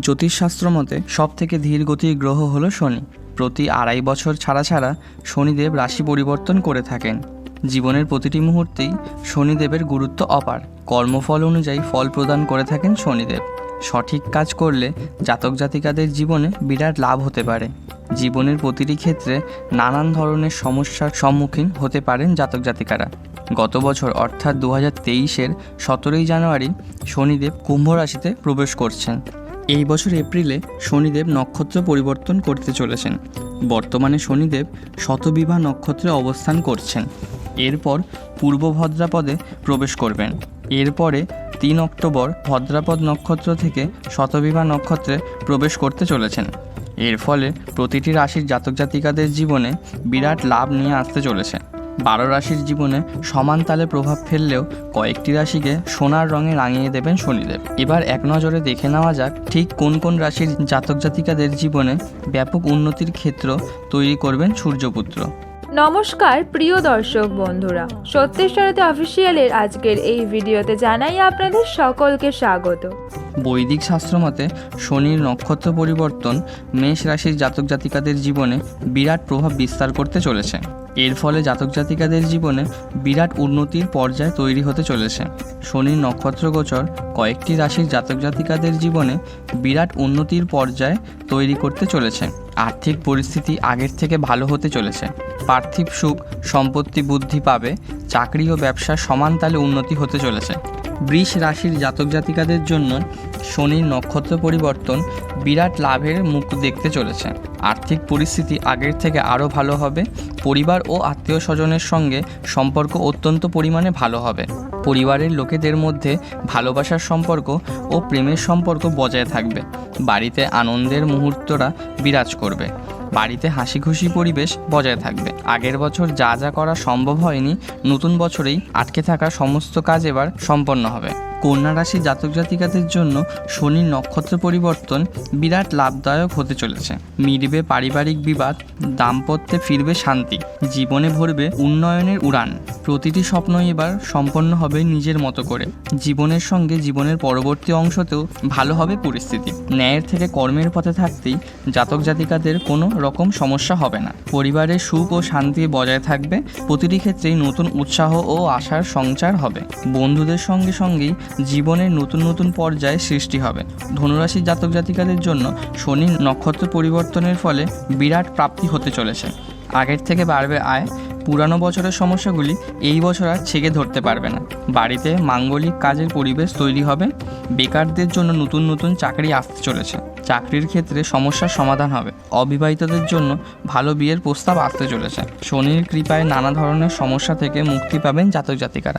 জ্যোতিষশাস্ত্র মতে সব থেকে ধীর গতির গ্রহ হলো শনি। প্রতি আড়াই বছর ছাড়া ছাড়া শনিদেব রাশি পরিবর্তন করে থাকেন। জীবনের প্রতিটি মুহূর্তেই শনিদেবের গুরুত্ব অপার। কর্মফল অনুযায়ী ফল প্রদান করে থাকেন শনিদেব। সঠিক কাজ করলে জাতক জাতিকাদের জীবনে বিরাট লাভ হতে পারে। জীবনের প্রতিটি ক্ষেত্রে নানান ধরনের সমস্যার সম্মুখীন হতে পারেন জাতক জাতিকারা। গত বছর অর্থাৎ দু হাজার তেইশের সতেরোই জানুয়ারি শনিদেব কুম্ভ রাশিতে প্রবেশ করছেন। এই বছর এপ্রিলে শনিদেব নক্ষত্র পরিবর্তন করতে চলেছেন। বর্তমানে শনিদেব শতবিবাহ নক্ষত্রে অবস্থান করছেন। এরপর পূর্ব ভদ্রাপদে প্রবেশ করবেন। এরপরে তিন অক্টোবর ভদ্রাপদ নক্ষত্র থেকে শতবিবাহ নক্ষত্রে প্রবেশ করতে চলেছেন। এর ফলে প্রতিটি রাশির জাতক জাতিকাদের জীবনে বিরাট লাভ নিয়ে আসতে চলেছে। বারো রাশির জীবনে সমান তালে প্রভাব ফেললেও কয়েকটি রাশিকে সোনার রঙে রাঙিয়ে দেবেন শনিদেব। এবার এক নজরে দেখে নেওয়া যাক ঠিক কোন কোন রাশির জাতক জাতিকাদের জীবনে ব্যাপক উন্নতির ক্ষেত্র তৈরি করবেন সূর্যপুত্র। নমস্কার প্রিয় দর্শক বন্ধুরা। সত্যের সারথী অফিসিয়ালের আজকের এই ভিডিওতে জানাই আপনাদের সকলকে স্বাগত। বৈদিক শাস্ত্র মতে শনির নক্ষত্র পরিবর্তন মেষ রাশির জাতক জাতিকাদের জীবনে বিরাট প্রভাব বিস্তার করতে চলেছে। এর ফলে জাতক জাতিকাদের জীবনে বিরাট উন্নতির পর্যায় তৈরি হতে চলেছে। শনির নক্ষত্র গোচর কয়েকটি রাশির জাতক জাতিকাদের জীবনে বিরাট উন্নতির পর্যায় তৈরি করতে চলেছে। আর্থিক পরিস্থিতি আগের থেকে ভালো হতে চলেছে। পার্থিব সুখ, সম্পত্তি বুদ্ধি পাবে, চাকরি ও ব্যবসা সমান তালে উন্নতি হতে চলেছে। বৃষ রাশির জাতক জাতিকাদের জন্য শনির নক্ষত্র পরিবর্তন বিরাট লাভের মুখ দেখতে চলেছে। আর্থিক পরিস্থিতি আগের থেকে আরও ভালো হবে। পরিবার ও আত্মীয় স্বজনের সঙ্গে সম্পর্ক অত্যন্ত পরিমাণে ভালো হবে। পরিবারের লোকেদের মধ্যে ভালোবাসার সম্পর্ক ও প্রেমের সম্পর্ক বজায় থাকবে। বাড়িতে আনন্দের মুহূর্তরা বিরাজ করবে। বাড়িতে হাসি খুশি পরিবেশ বজায় থাকবে। আগের বছর যা যা করা সম্ভব হয়নি, নতুন বছরেই আটকে থাকা সমস্ত কাজ এবার সম্পন্ন হবে। কন্যা রাশি জাতক জাতিকাদের জন্য শনির নক্ষত্র পরিবর্তন বিরাট লাভদায়ক হতে চলেছে। মিটবে পারিবারিক বিবাদ, দাম্পত্যে ফিরবে শান্তি, জীবনে ভরবে উন্নয়নের উড়ান। প্রতিটি স্বপ্নই এবার সম্পন্ন হবে নিজের মতো করে। জীবনের সঙ্গে জীবনের পরবর্তী অংশতেও ভালো হবে পরিস্থিতি। ন্যায়ের থেকে কর্মের পথে থাকতেই জাতক জাতিকাদের কোনো রকম সমস্যা হবে না। পরিবারের সুখ ও শান্তি বজায় থাকবে। প্রতিটি ক্ষেত্রেই নতুন উৎসাহ ও আশার সঞ্চার হবে। বন্ধুদের সঙ্গে সঙ্গেই জীবনের নতুন নতুন পর্যায়ে সৃষ্টি হবে। ধনুরাশির জাতক জাতিকাদের জন্য শনি নক্ষত্র পরিবর্তনের ফলে বিরাট প্রাপ্তি হতে চলেছে। আগের থেকে বাড়বে আয়। পুরানো বছরের সমস্যাগুলি এই বছর আর ছেঁকে ধরতে পারবে না। বাড়িতে মাঙ্গলিক কাজের পরিবেশ তৈরি হবে। বেকারদের জন্য নতুন নতুন চাকরি আসতে চলেছে। চাকরির ক্ষেত্রে সমস্যার সমাধান হবে। অবিবাহিতদের জন্য ভালো বিয়ের প্রস্তাব আসতে চলেছে। শনির কৃপায় নানা ধরনের সমস্যা থেকে মুক্তি পাবেন জাতক জাতিকারা।